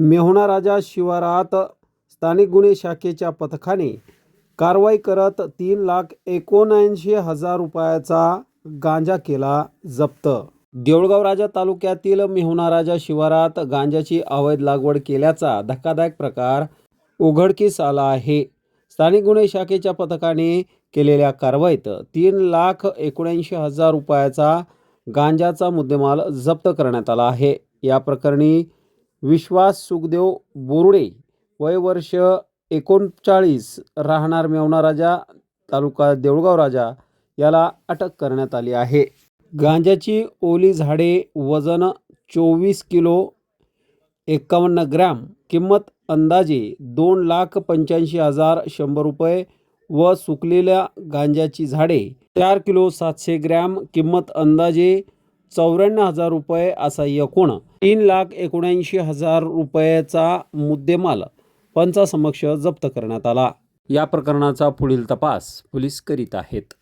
मेहुणा राजा शिवारात स्थानिक गुन्हे शाखेच्या पथकाने कारवाई करत तीन लाख एकोणऐंशी हजार रुपयाचा गांजा केला जप्त. देऊळगाव राजा तालुक्यातील मेहुणा राजा शिवारात गांजाची अवैध लागवड केल्याचा धक्कादायक प्रकार उघडकीस आला आहे. स्थानिक गुन्हे शाखेच्या पथकाने केलेल्या कारवाईत तीन लाख एकोणऐंशी हजार रुपयाचा गांजाचा मुद्देमाल जप्त करण्यात आला आहे. या प्रकरणी विश्वास सुखदेव बोरुडे वय वर्ष एकोणचाळीस राहणार मेवणा राजा तालुका देऊळगाव राजा याला अटक करण्यात आली आहे. गांजाची ओली झाडे वजन चोवीस किलो एकावन्न ग्रॅम किंमत अंदाजे दोन लाख पंच्याऐंशी हजार शंभर रुपये व सुकलेल्या गांजाची झाडे चार किलो सातशे ग्रॅम किंमत अंदाजे चौऱ्याण्णव हजार रुपये असा एकूण तीन लाख एकोणऐंशी हजार रुपयाचा मुद्देमाल पंचासमक्ष जप्त करण्यात आला. या प्रकरणाचा पुढील तपास पोलीस करीत आहेत.